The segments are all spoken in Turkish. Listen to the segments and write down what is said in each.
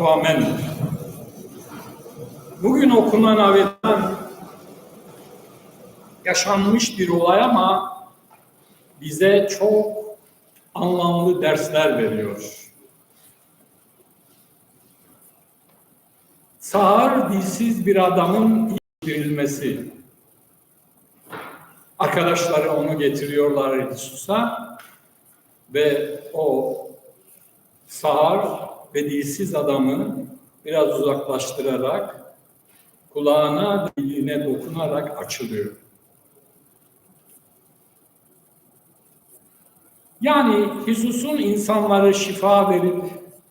Amen. Bugün okunan ayetten yaşanmış bir olay ama bize çok anlamlı dersler veriyor. Sağır dilsiz bir adamın verilmesi. Arkadaşları onu getiriyorlar Yesus'a ve o sağır ve dilsiz adamı biraz uzaklaştırarak kulağına, diline dokunarak açılıyor. Yani Jesus'un insanları şifa verip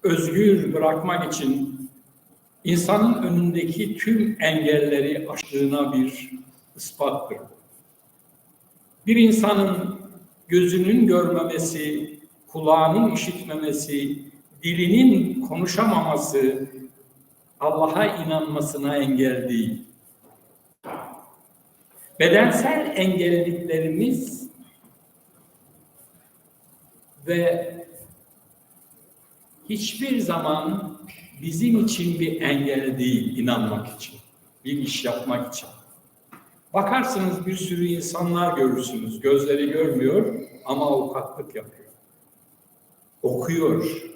özgür bırakmak için insanın önündeki tüm engelleri aştığına bir ispattır. Bir insanın gözünün görmemesi, kulağının işitmemesi, dilinin konuşamaması Allah'a inanmasına engel değil. Bedensel engelliliklerimiz ve hiçbir zaman bizim için bir engel değil inanmak için, bir iş yapmak için. Bakarsınız bir sürü insanlar görürsünüz. Gözleri görmüyor ama avukatlık yapıyor. Okuyor.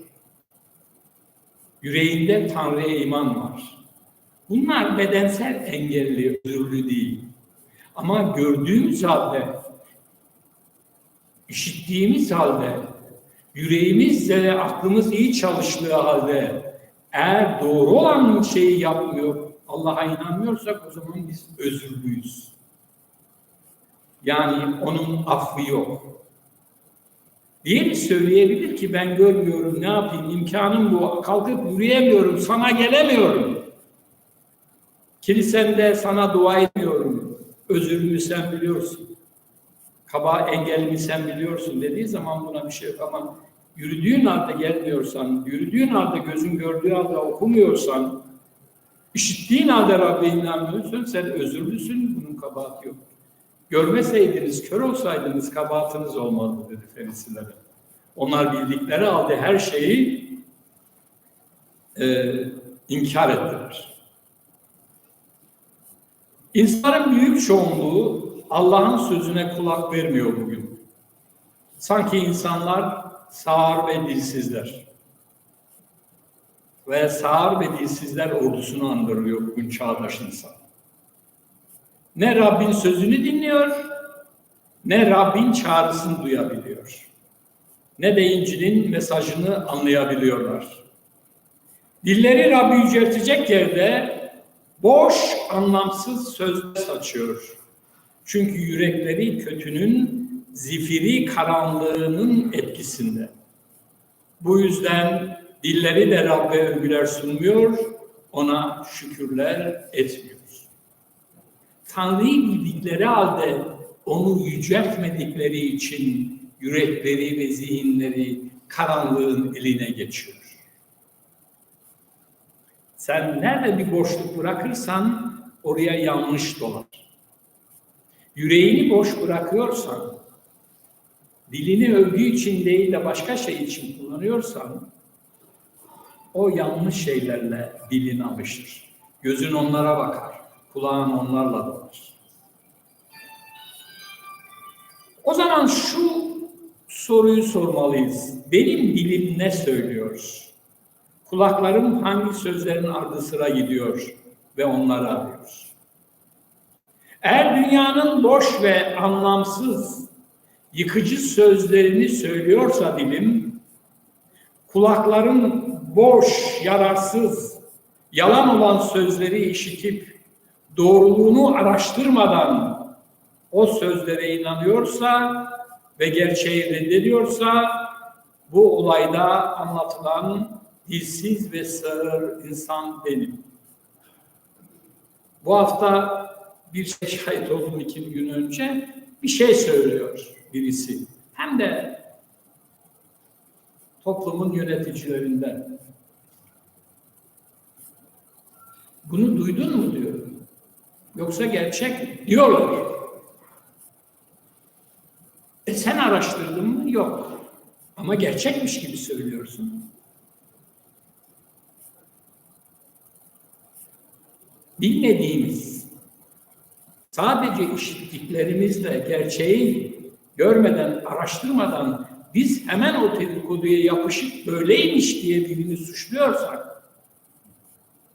Yüreğinde Tanrı'ya iman var. Bunlar bedensel engelli, özürlü değil. Ama gördüğümüz halde, işittiğimiz halde, yüreğimizle aklımız iyi çalıştığı halde eğer doğru olan şeyi yapmıyor, Allah'a inanmıyorsak o zaman biz özürlüyüz. Yani onun affı yok. Diğeri söyleyebilir ki ben görmüyorum, ne yapayım, imkanım bu, kalkıp yürüyemiyorum, sana gelemiyorum. Kilisende sana dua etmiyorum, özürümü sen biliyorsun. Kaba engelimi sen biliyorsun dediği zaman buna bir şey yok ama yürüdüğün halde gelmiyorsan, yürüdüğün halde gözün gördüğü halde okumuyorsan, işittiğin halde Rabbe inanmıyorsan sen özürlüsün, bunun kabahati yok. Görmeseydiniz, kör olsaydınız kabahatiniz olmazdı dedi Ferisilere. Onlar bildikleri halde her şeyi e, inkar ettiler. İnsanların büyük çoğunluğu Allah'ın sözüne kulak vermiyor bugün. Sanki insanlar sağır ve dilsizler. Ve sağır ve dilsizler ordusunu andırıyor bugün çağdaş insan. Ne Rabbin sözünü dinliyor, ne Rabbin çağrısını duyabiliyor. Ne de İncil'in mesajını anlayabiliyorlar. Dilleri Rabbi yüceltecek yerde boş, anlamsız sözler saçıyor. Çünkü yürekleri kötünün zifiri karanlığının etkisinde. Bu yüzden dilleri de Rabbe övgüler sunmuyor, ona şükürler etmiyor. Tanrı'yı bildikleri halde onu yüceltmedikleri için yürekleri ve zihinleri karanlığın eline geçiyor. Sen nerede bir boşluk bırakırsan oraya yanlış dolar. Yüreğini boş bırakıyorsan, dilini övgü için değil de başka şey için kullanıyorsan, o yanlış şeylerle dilin alışır. Gözün onlara bakar, kulağın onlarla dolar. O zaman şu soruyu sormalıyız. Benim dilim ne söylüyor? Kulaklarım hangi sözlerin ardı sıra gidiyor ve onları arıyor? Eğer dünyanın boş ve anlamsız, yıkıcı sözlerini söylüyorsa dilim, kulakların boş, yararsız, yalan olan sözleri işitip doğruluğunu araştırmadan o sözlere inanıyorsa ve gerçeği reddediyorsa bu olayda anlatılan dilsiz ve sağır insan benim. Bu hafta bir şey şahit oldum iki gün önce. Bir şey söylüyor birisi. Hem de toplumun yöneticilerinden. Bunu duydun mu diyor. Yoksa gerçek? Diyorlar. E sen araştırdın mı? Yok. Ama gerçekmiş gibi söylüyorsun. bilmediğimiz, sadece işittiklerimizle gerçeği görmeden, araştırmadan biz hemen o dedikoduya yapışıp böyleymiş diye birini suçluyorsak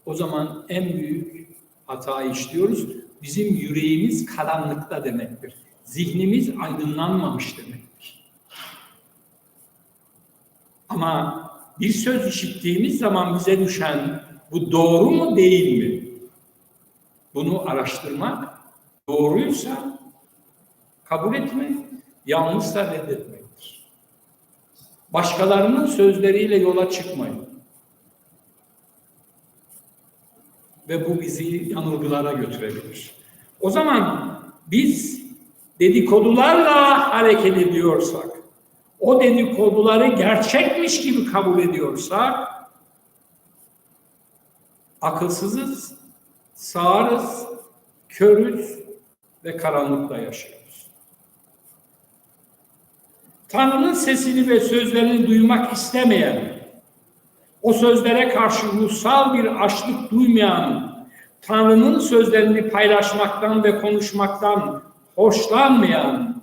o zaman en büyük hata işliyoruz. Bizim yüreğimiz karanlıkta demektir. Zihnimiz aydınlanmamış demektir. Ama bir söz işittiğimiz zaman bize düşen bu doğru mu değil mi? Bunu araştırmak, doğruysa kabul etmek, yanlışsa reddetmektir. Başkalarının sözleriyle yola çıkmayın. Ve bu bizi yanılgılara götürebilir. O zaman biz dedikodularla hareket ediyorsak, o dedikoduları gerçekmiş gibi kabul ediyorsak, akılsızız, sağırız, körüz ve karanlıkta yaşıyoruz. Tanrı'nın sesini ve sözlerini duymak istemeyen, o sözlere karşı ruhsal bir açlık duymayan, Tanrı'nın sözlerini paylaşmaktan ve konuşmaktan hoşlanmayan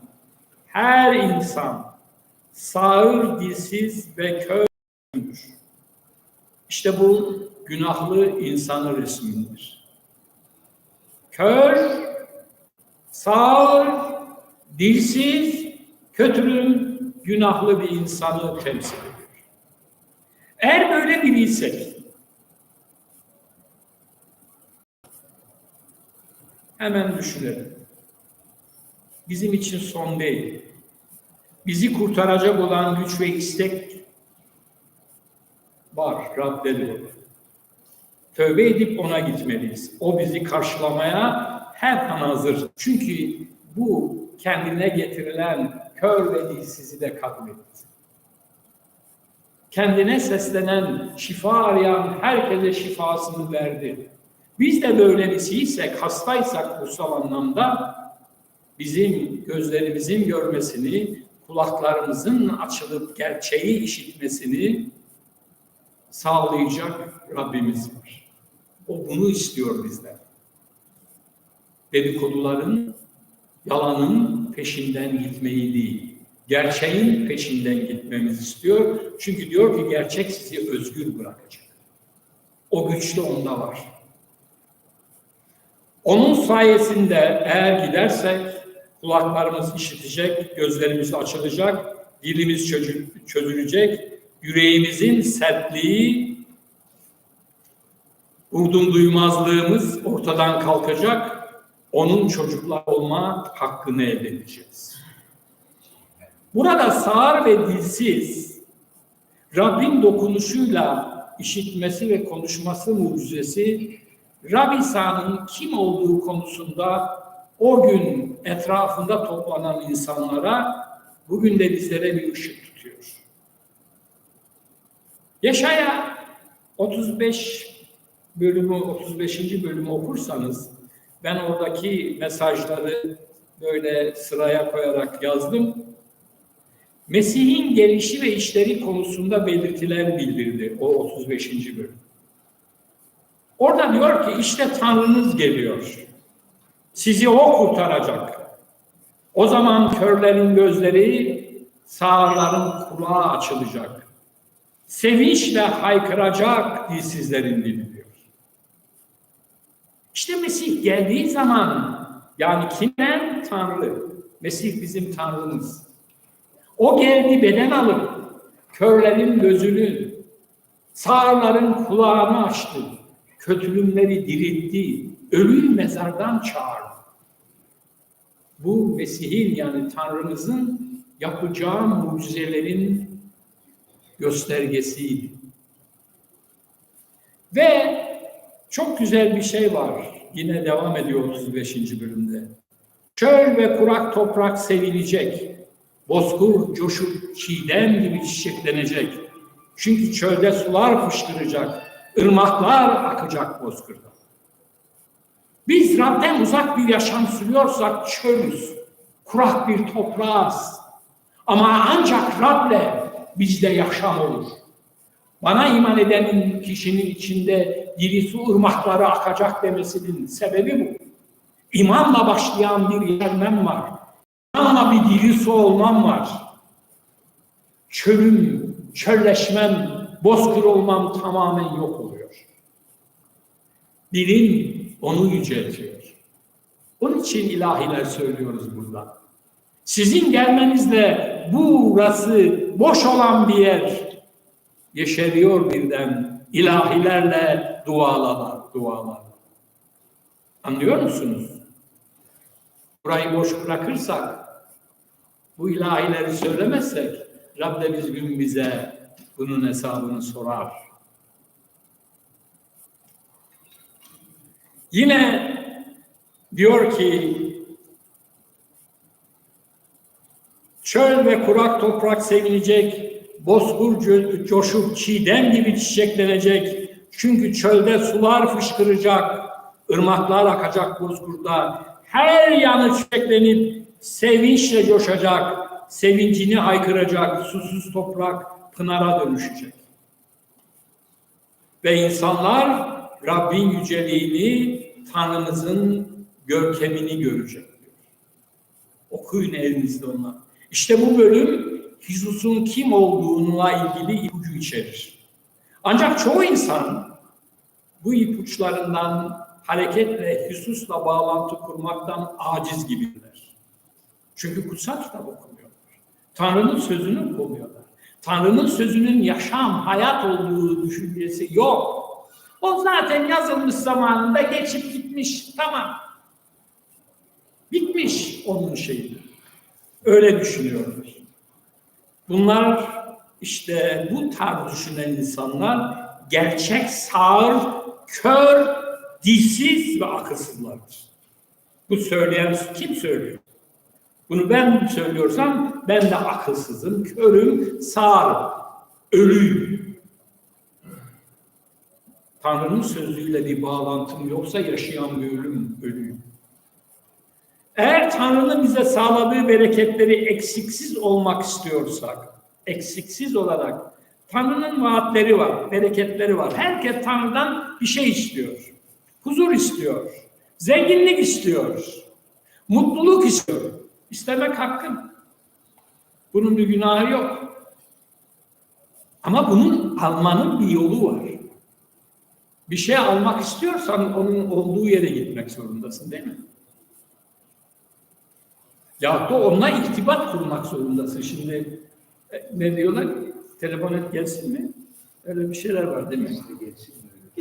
her insan sağır, dilsiz ve kördür. İşte bu günahlı insanı resmidir. Kör, sağır, dilsiz, kötülüğün günahlı bir insanı temsil ediyor. Eğer böyle biriysek, hemen düşünelim. Bizim için son değil. Bizi kurtaracak olan güç ve istek var, Rab'de doğru. Tövbe edip ona gitmeliyiz. O bizi karşılamaya her an hazır. Çünkü bu kendine getirilen kör ve dilsizi de kabul etti. Kendine seslenen, şifa arayan herkese şifasını verdi. Biz de böyle birisiysek, hastaysak ruhsal anlamda bizim gözlerimizin görmesini, kulaklarımızın açılıp gerçeği işitmesini sağlayacak Rabbimiz var. O bunu istiyor bizden. Dedikoduların, yalanın peşinden gitmeyi değil, gerçeğin peşinden gitmemizi istiyor. Çünkü diyor ki gerçek sizi özgür bırakacak. O güç de onda var. Onun sayesinde eğer gidersek kulaklarımız işitecek, gözlerimiz açılacak, dilimiz çözülecek, yüreğimizin sertliği, vurdum duymazlığımız ortadan kalkacak, onun çocuklar olma hakkını elde edeceğiz. Burada sağır ve dilsiz, Rabbin dokunuşuyla işitmesi ve konuşması mucizesi, Rab İsa'nın kim olduğu konusunda o gün etrafında toplanan insanlara bugün de bizlere bir ışık tutuyor. Yaşaya 35 bölümü 35. bölümü okursanız ben oradaki mesajları böyle sıraya koyarak yazdım. Mesih'in gelişi ve işleri konusunda belirtiler bildirdi o 35. bölüm. Orada diyor ki işte Tanrınız geliyor. Sizi o kurtaracak. O zaman körlerin gözleri, sağırların kulağı açılacak. Sevinçle haykıracak dilsizlerin dili diyor. İşte Mesih geldiği zaman yani kimden? Tanrı. Mesih bizim Tanrımız. O geldi beden alıp körlerin gözünü, sağırların kulağını açtı, kötülümleri diriltti, ölüyü mezardan çağırdı. Bu Mesih'in yani Tanrımızın yapacağı mucizelerin göstergesiydi. Ve çok güzel bir şey var. Yine devam ediyor 35. bölümde. Çöl ve kurak toprak sevilecek. Bozkur coşup çiğdem gibi çiçeklenecek. Çünkü çölde sular fışkıracak. ırmaklar akacak bozkırda. Biz Rab'den uzak bir yaşam sürüyorsak çölüz. Kurak bir toprağız. Ama ancak Rab'le bizde yaşam olur. Bana iman edenin kişinin içinde diri su ırmakları akacak demesinin sebebi bu. İmanla başlayan bir yermem var. İmanla bir diri su olmam var. Çölüm, çölleşmem, bozkır olmam tamamen yok oluyor. Dilim onu yüceltiyor. Onun için ilahiler söylüyoruz burada. Sizin gelmenizle burası boş olan bir yer yeşeriyor birden ilahilerle dualar, dualar. Anlıyor musunuz? Burayı boş bırakırsak, bu ilahileri söylemezsek, Rabbimiz gün bize bunun hesabını sorar. Yine diyor ki çöl ve kurak toprak sevinecek, bozkur co- coşup çiğdem gibi çiçeklenecek. Çünkü çölde sular fışkıracak, ırmaklar akacak bozkurda. Her yanı çiçeklenip sevinçle coşacak, sevincini haykıracak, susuz toprak pınara dönüşecek. Ve insanlar Rabbin yüceliğini, Tanrımızın görkemini görecek diyor. Okuyun elinizde onlar. İşte bu bölüm Hisus'un kim olduğuna ilgili ipucu içerir. Ancak çoğu insan bu ipuçlarından hareketle Hisus'la bağlantı kurmaktan aciz gibiler. Çünkü kutsal kitap okumuyorlar. Tanrı'nın sözünü okumuyorlar. Tanrı'nın sözünün yaşam, hayat olduğu düşüncesi yok. O zaten yazılmış zamanında geçip gitmiş. Tamam. Bitmiş onun şeyi. Öyle düşünüyorlar. Bunlar işte bu tarz düşünen insanlar gerçek sağır, kör, dilsiz ve akılsızlardır. Bu söyleyen kim söylüyor? Bunu ben söylüyorsam ben de akılsızım, körüm, sağır, ölüyüm. Tanrı'nın sözüyle bir bağlantım yoksa yaşayan bir ölüm, ölüyüm. Eğer Tanrı'nın bize sağladığı bereketleri eksiksiz olmak istiyorsak, eksiksiz olarak Tanrı'nın vaatleri var, bereketleri var. Herkes Tanrı'dan bir şey istiyor. Huzur istiyor, zenginlik istiyor, mutluluk istiyor. İstemek hakkın. Bunun bir günahı yok. Ama bunun almanın bir yolu var. Bir şey almak istiyorsan onun olduğu yere gitmek zorundasın değil mi? Ya da onunla irtibat kurmak zorundasın. Şimdi e, ne diyorlar? Telefon et gelsin mi? Öyle bir şeyler var değil mi?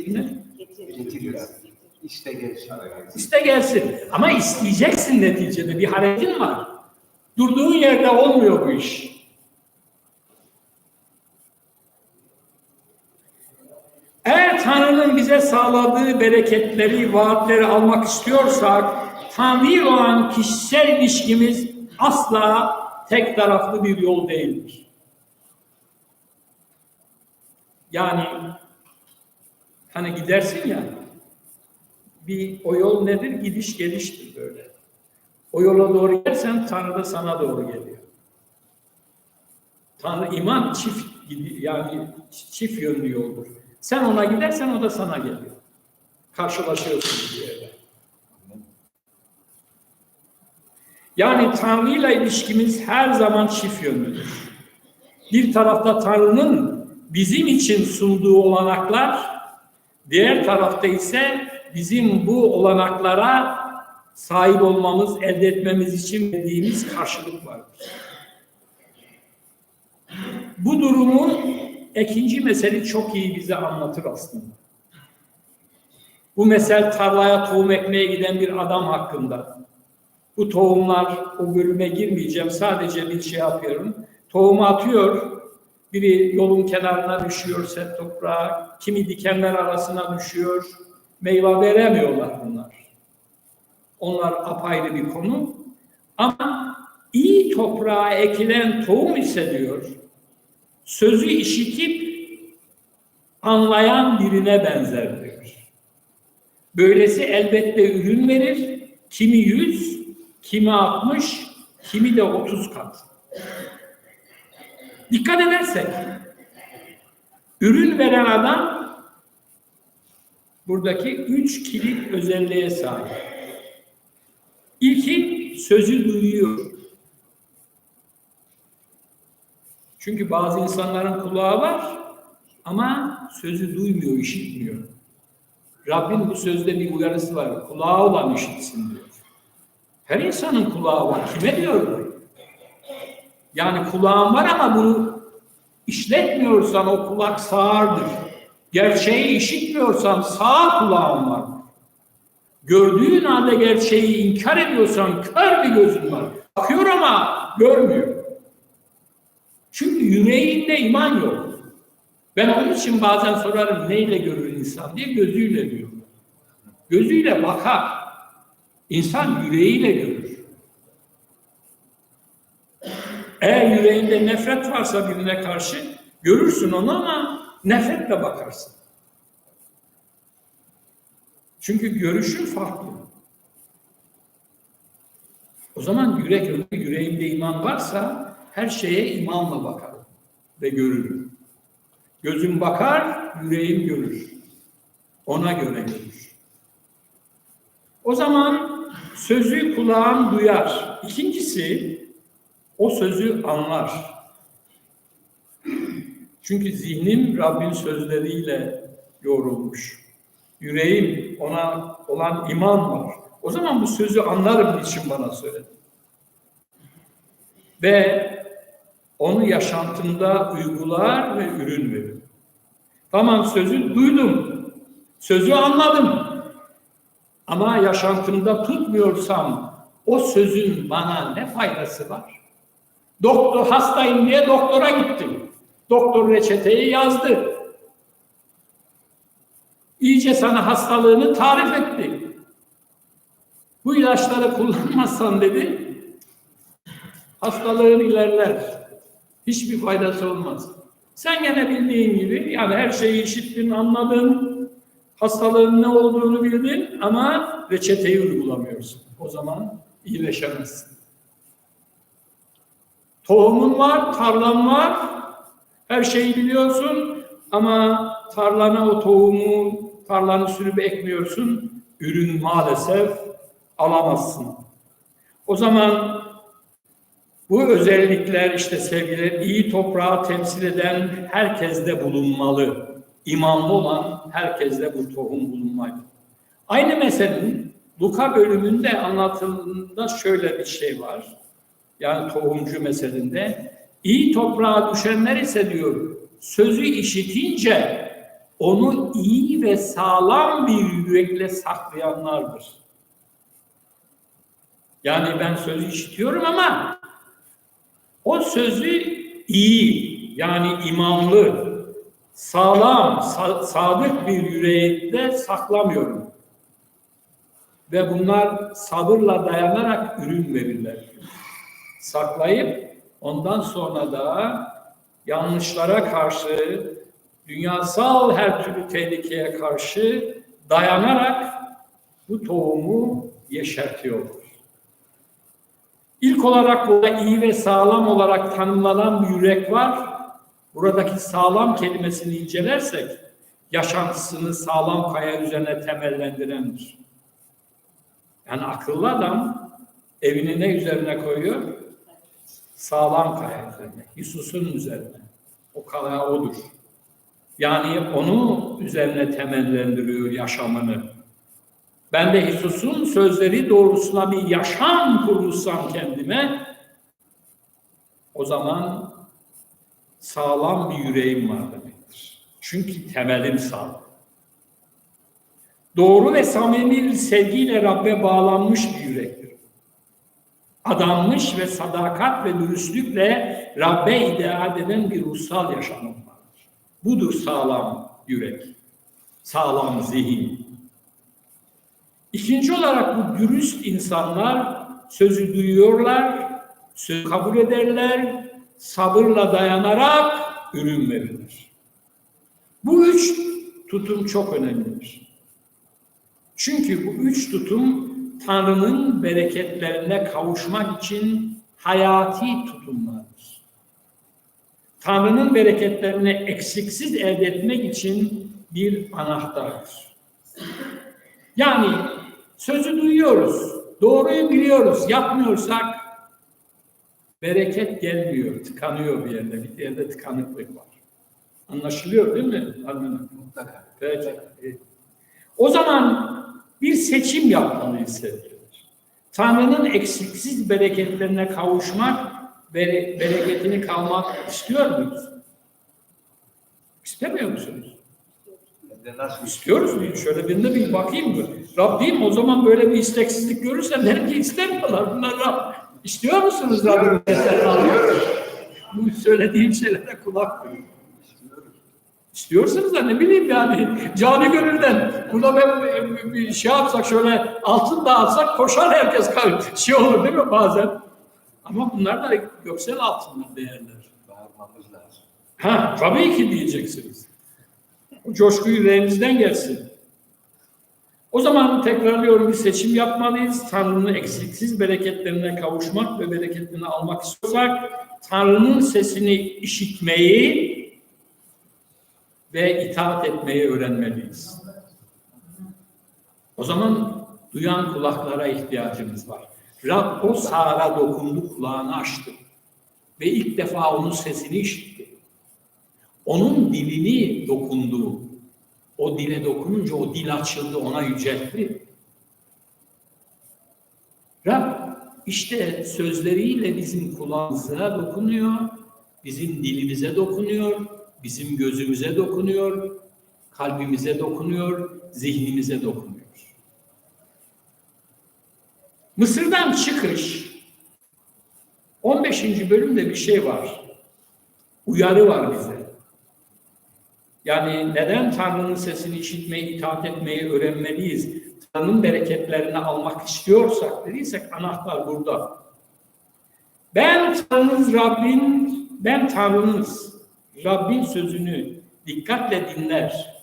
Ne? Getiriyor. İşte gelsin. İste gelsin. Ama isteyeceksin neticede. Bir hareketin var. Durduğun yerde olmuyor bu iş. Eğer Tanrı'nın bize sağladığı bereketleri, vaatleri almak istiyorsak, Tanrı olan kişisel ilişkimiz asla tek taraflı bir yol değildir. Yani hani gidersin ya, bir o yol nedir? Gidiş geliştir böyle. O yola doğru gidersen Tanrı da sana doğru geliyor. Tanrı iman çift yani çift yönlü yoldur. Sen ona gidersen o da sana geliyor. Karşılaşıyorsunuz bir yerde. Yani Tanrı ile ilişkimiz her zaman çift yönlüdür. Bir tarafta Tanrı'nın bizim için sunduğu olanaklar, diğer tarafta ise bizim bu olanaklara sahip olmamız, elde etmemiz için verdiğimiz karşılık vardır. Bu durumu ikinci mesele çok iyi bize anlatır aslında. Bu mesel tarlaya tohum ekmeye giden bir adam hakkında. Bu tohumlar, o bölüme girmeyeceğim, sadece bir şey yapıyorum. Tohumu atıyor, biri yolun kenarına düşüyor, set toprağa, kimi dikenler arasına düşüyor, meyve veremiyorlar bunlar. Onlar apayrı bir konu. Ama iyi toprağa ekilen tohum ise diyor, sözü işitip anlayan birine benzer diyor. Böylesi elbette ürün verir. Kimi yüz, kimi altmış, kimi de otuz kat. Dikkat edersek, Ürün veren adam buradaki üç kilit özelliğe sahip. İlki sözü duyuyor. Çünkü bazı insanların kulağı var ama sözü duymuyor, işitmiyor. Rabbin bu sözde bir uyarısı var. Kulağı olan işitsin diyor. Her insanın kulağı var. Kime diyor bu? Yani kulağın var ama bunu işletmiyorsan o kulak sağırdır. Gerçeği işitmiyorsan sağ kulağın var. Gördüğün halde gerçeği inkar ediyorsan kör bir gözün var. Bakıyor ama görmüyor. Çünkü yüreğinde iman yok. Ben onun için bazen sorarım neyle görür insan diye gözüyle diyor. Gözüyle bakar. İnsan yüreğiyle görür. Eğer yüreğinde nefret varsa birine karşı görürsün onu ama nefretle bakarsın. Çünkü görüşün farklı. O zaman yürek önünde yüreğimde iman varsa her şeye imanla bakarım ve görürüm. Gözüm bakar, yüreğim görür. Ona göre görür. O zaman sözü kulağım duyar. İkincisi o sözü anlar. Çünkü zihnim Rabbin sözleriyle yoğrulmuş. Yüreğim ona olan iman var. O zaman bu sözü anlarım için bana söyledi. Ve onu yaşantımda uygular ve ürün verir. Tamam sözü duydum. Sözü anladım. Ama yaşantımda tutmuyorsam o sözün bana ne faydası var? Doktor hastayım diye doktora gittim. Doktor reçeteyi yazdı. İyice sana hastalığını tarif etti. Bu ilaçları kullanmazsan dedi, hastalığın ilerler. Hiçbir faydası olmaz. Sen gene bildiğin gibi yani her şeyi işittin, anladın, hastalığın ne olduğunu bildin ama reçeteyi uygulamıyorsun. O zaman iyileşemezsin. Tohumun var, tarlan var, her şeyi biliyorsun ama tarlana o tohumu, tarlanı sürüp ekmiyorsun, ürün maalesef alamazsın. O zaman bu özellikler işte sevgiler iyi toprağı temsil eden herkeste bulunmalı. İmanlı olan herkeste bu tohum bulunmalı. Aynı meselenin Luka bölümünde anlatıldığında şöyle bir şey var. Yani tohumcu meselinde. İyi toprağa düşenler ise diyor sözü işitince onu iyi ve sağlam bir yürekle saklayanlardır. Yani ben sözü işitiyorum ama o sözü iyi yani imanlı, sağlam, sa- sadık bir yüreğinde saklamıyorum. Ve bunlar sabırla dayanarak ürün verirler. Saklayıp ondan sonra da yanlışlara karşı, dünyasal her türlü tehlikeye karşı dayanarak bu tohumu yeşertiyorlar. İlk olarak burada iyi ve sağlam olarak tanımlanan bir yürek var. Buradaki sağlam kelimesini incelersek yaşantısını sağlam kaya üzerine temellendirendir. Yani akıllı adam evini ne üzerine koyuyor? Sağlam kaya üzerine, Hisus'un üzerine. O kaya odur. Yani onu üzerine temellendiriyor yaşamını. Ben de Hisus'un sözleri doğrusuna bir yaşam kurmuşsam kendime, o zaman sağlam bir yüreğim var demektir. Çünkü temelim sağlam. Doğru ve samimi sevgiyle Rabbe bağlanmış bir yürektir. Adanmış ve sadakat ve dürüstlükle Rabbe ideal eden bir ruhsal yaşamım vardır. Budur sağlam yürek, sağlam zihin. İkinci olarak bu dürüst insanlar sözü duyuyorlar, sözü kabul ederler, sabırla dayanarak ürün verirler. Bu üç tutum çok önemlidir. Çünkü bu üç tutum Tanrı'nın bereketlerine kavuşmak için hayati tutumlardır. Tanrı'nın bereketlerini eksiksiz elde etmek için bir anahtardır. Yani sözü duyuyoruz, doğruyu biliyoruz, yapmıyorsak bereket gelmiyor, tıkanıyor bir yerde, bir yerde tıkanıklık var. Anlaşılıyor değil mi? Anladım. Peki. O zaman bir seçim yapmalıyız sevgililer. Tanrı'nın eksiksiz bereketlerine kavuşmak, bere- bereketini kalmak istiyor muyuz? İstemiyor musunuz? İstiyoruz bir şöyle birine bir bakayım mı? Rabbim o zaman böyle bir isteksizlik görürsem derim ki istemiyorlar bunlar Rab. İstiyor musunuz Rabbim? Bu söylediğim şeylere kulak verin. İstiyorsanız da ne bileyim yani cani gönülden burada ben bir şey yapsak şöyle altın dağıtsak koşar herkes şey olur değil mi bazen? Ama bunlar da göksel altınlar değerler. Bağırmamız lazım. Ha tabii ki diyeceksiniz. O coşku yüreğinizden gelsin. O zaman tekrarlıyorum bir seçim yapmalıyız. Tanrı'nın eksiksiz bereketlerine kavuşmak ve bereketini almak istiyorsak Tanrı'nın sesini işitmeyi ve itaat etmeyi öğrenmeliyiz. O zaman duyan kulaklara ihtiyacımız var. Rab o Sara dokundu, kulağını açtı. Ve ilk defa onun sesini işitti. Onun dilini dokundu. O dile dokununca o dil açıldı, ona yüceltti. Rab işte sözleriyle bizim kulağımıza dokunuyor, bizim dilimize dokunuyor, bizim gözümüze dokunuyor, kalbimize dokunuyor, zihnimize dokunuyor. Mısır'dan çıkış 15. bölümde bir şey var. Uyarı var bize. Yani neden Tanrı'nın sesini işitmeyi, itaat etmeyi öğrenmeliyiz? Tanrı'nın bereketlerini almak istiyorsak dediysek anahtar burada. Ben Tanrınız Rabbin, ben Tanrınız. Rabbin sözünü dikkatle dinler.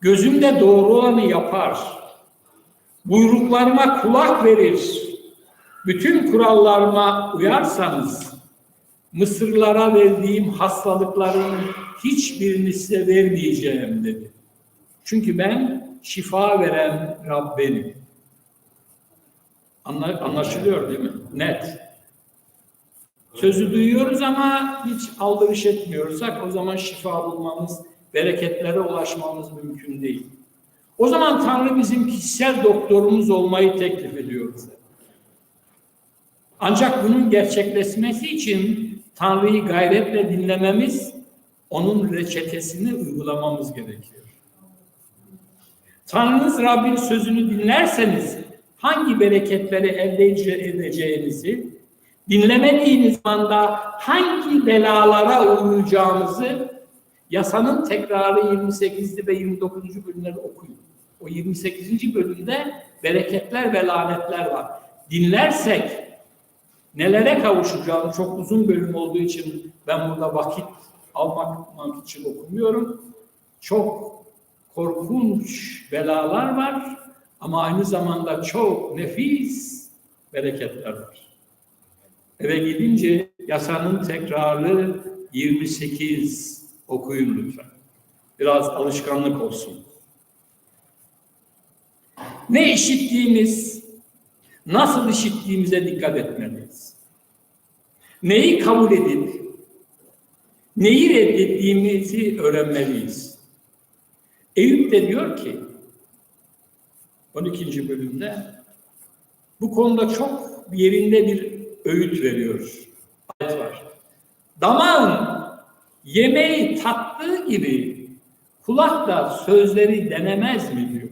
Gözümde doğru olanı yapar. Buyruklarıma kulak verir. Bütün kurallarıma uyarsanız Mısırlara verdiğim hastalıkların hiçbirini size vermeyeceğim dedi. Çünkü ben şifa veren Rab benim. Anla- Anlaşılıyor değil mi? Net. Sözü duyuyoruz ama hiç aldırış etmiyorsak o zaman şifa bulmamız, bereketlere ulaşmamız mümkün değil. O zaman Tanrı bizim kişisel doktorumuz olmayı teklif ediyor bize. Ancak bunun gerçekleşmesi için Tanrı'yı gayretle dinlememiz, onun reçetesini uygulamamız gerekiyor. Tanrınız Rabbin sözünü dinlerseniz hangi bereketleri elde edeceğinizi, dinlemediğiniz anda hangi belalara uğrayacağımızı yasanın tekrarı 28'li ve 29. bölümleri okuyun. O 28. bölümde bereketler ve lanetler var. Dinlersek nelere kavuşacağını çok uzun bölüm olduğu için ben burada vakit almak için okumuyorum. Çok korkunç belalar var ama aynı zamanda çok nefis bereketler var. Eve gidince yasanın tekrarı 28 okuyun lütfen. Biraz alışkanlık olsun. Ne işittiğimiz, nasıl işittiğimize dikkat etmeliyiz. Neyi kabul edip, neyi reddettiğimizi öğrenmeliyiz. Eyüp de diyor ki, 12. bölümde, bu konuda çok yerinde bir öğüt veriyor. Ayet var. Damağın yemeği tattığı gibi kulak da sözleri denemez mi diyor.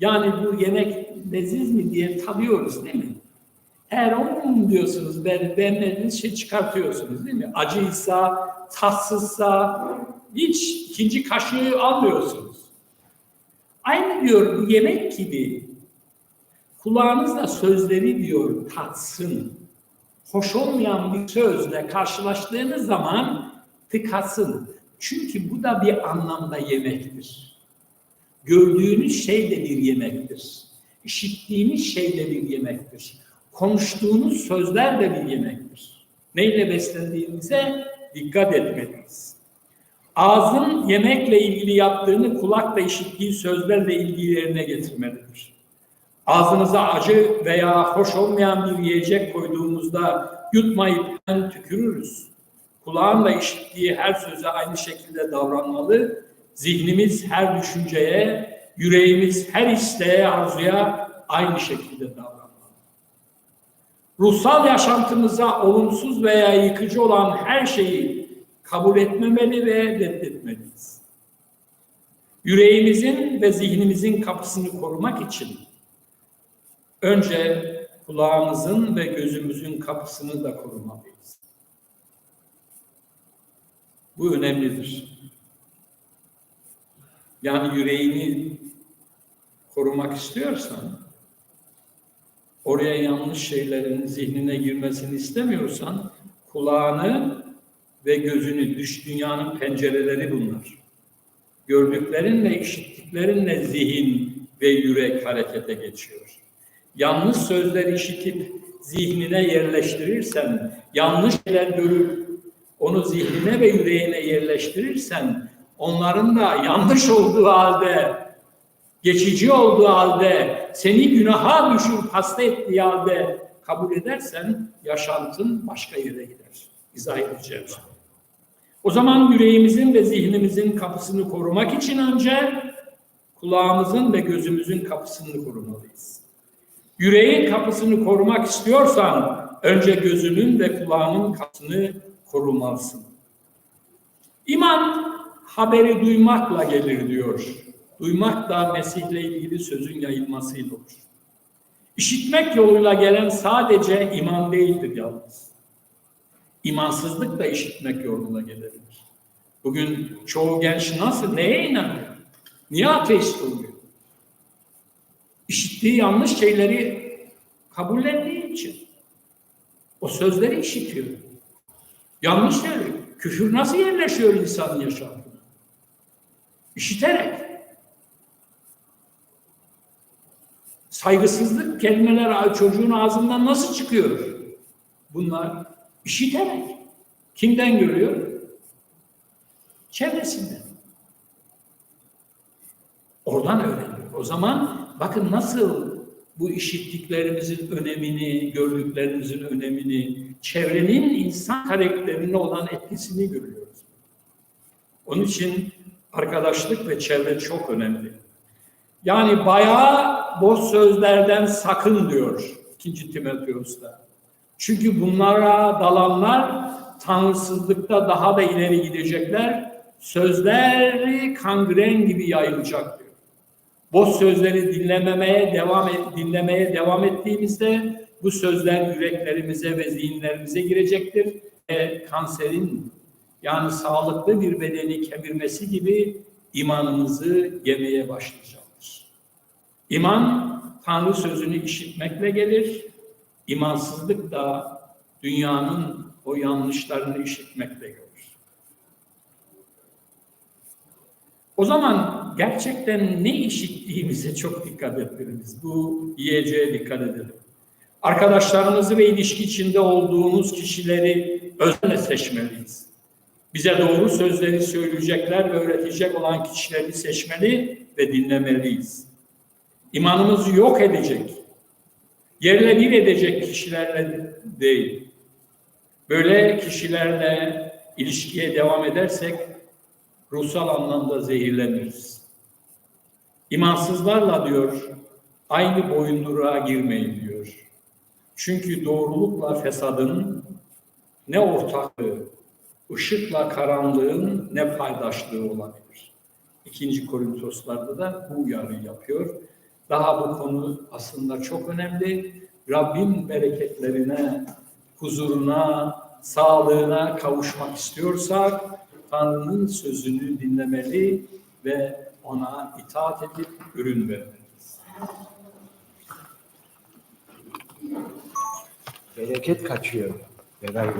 Yani bu yemek leziz mi diye tadıyoruz değil mi? Eğer onun diyorsunuz beğenmediğiniz şey çıkartıyorsunuz değil mi? Acıysa, tatsızsa hiç ikinci kaşığı almıyorsunuz. Aynı diyor bu yemek gibi kulağınızla sözleri diyor tatsın. Hoş olmayan bir sözle karşılaştığınız zaman tıkasın. Çünkü bu da bir anlamda yemektir. Gördüğünüz şey de bir yemektir. İşittiğiniz şey de bir yemektir. Konuştuğunuz sözler de bir yemektir. Neyle beslendiğimize dikkat etmeliyiz. Ağzın yemekle ilgili yaptığını kulakla işittiği sözlerle ilgili yerine getirmelidir. Ağzınıza acı veya hoş olmayan bir yiyecek koyduğumuzda yutmayıp hemen tükürürüz. Kulağınla işittiği her söze aynı şekilde davranmalı. Zihnimiz her düşünceye, yüreğimiz her isteğe, arzuya aynı şekilde davranmalı. Ruhsal yaşantımıza olumsuz veya yıkıcı olan her şeyi kabul etmemeli ve reddetmeliyiz. Yüreğimizin ve zihnimizin kapısını korumak için önce kulağımızın ve gözümüzün kapısını da korumalıyız. Bu önemlidir. Yani yüreğini korumak istiyorsan, oraya yanlış şeylerin zihnine girmesini istemiyorsan, kulağını ve gözünü, dış dünyanın pencereleri bunlar. Gördüklerinle, işittiklerinle zihin ve yürek harekete geçiyor. Yanlış sözler işitip zihnine yerleştirirsen, yanlış şeyler görüp onu zihnine ve yüreğine yerleştirirsen, onların da yanlış olduğu halde, geçici olduğu halde, seni günaha düşürüp hasta ettiği halde kabul edersen, yaşantın başka yere gider. İzah edeceğim. O zaman yüreğimizin ve zihnimizin kapısını korumak için önce kulağımızın ve gözümüzün kapısını korumalıyız. Yüreğin kapısını korumak istiyorsan önce gözünün ve kulağının kapısını korumalısın. İman haberi duymakla gelir diyor. Duymak da Mesih'le ilgili sözün yayılmasıyla olur. İşitmek yoluyla gelen sadece iman değildir yalnız. İmansızlık da işitmek yoluna gelebilir. Bugün çoğu genç nasıl, neye inanıyor? Niye ateist oluyor? İşittiği yanlış şeyleri kabullendiği için. O sözleri işitiyor. Yanlış söylüyor. Küfür nasıl yerleşiyor insanın yaşamına? İşiterek. Saygısızlık kelimeler çocuğun ağzından nasıl çıkıyor? Bunlar işiterek. Kimden görüyor? Çevresinden. Oradan öğreniyor. O zaman bakın nasıl bu işittiklerimizin önemini, gördüklerimizin önemini, çevrenin insan karakterine olan etkisini görüyoruz. Onun için arkadaşlık ve çevre çok önemli. Yani bayağı boş sözlerden sakın diyor 2. Timoteus'ta. Çünkü bunlara dalanlar tanrısızlıkta daha da ileri gidecekler. Sözleri kangren gibi yayılacak diyor. Boş sözleri dinlememeye devam et, dinlemeye devam ettiğimizde bu sözler yüreklerimize ve zihinlerimize girecektir. Ve kanserin yani sağlıklı bir bedeni kemirmesi gibi imanımızı yemeye başlayacaktır. İman Tanrı sözünü işitmekle gelir. İmansızlık da dünyanın o yanlışlarını işitmekle görür. O zaman gerçekten ne işittiğimize çok dikkat etmeliyiz. Bu yiyeceğe dikkat edelim. Arkadaşlarımızı ve ilişki içinde olduğumuz kişileri özenle seçmeliyiz. Bize doğru sözleri söyleyecekler ve öğretecek olan kişileri seçmeli ve dinlemeliyiz. İmanımızı yok edecek, yerle bir edecek kişilerle değil. Böyle kişilerle ilişkiye devam edersek ruhsal anlamda zehirleniriz. İmansızlarla diyor aynı boyunduruğa girmeyin diyor. Çünkü doğrulukla fesadın ne ortaklığı, ışıkla karanlığın ne paydaşlığı olabilir. İkinci Korintoslarda da bu uyarıyı yapıyor. Daha bu konu aslında çok önemli. Rabbin bereketlerine, huzuruna, sağlığına kavuşmak istiyorsak Tanrı'nın sözünü dinlemeli ve ona itaat edip ürün vermeliyiz. Bereket kaçıyor. Neler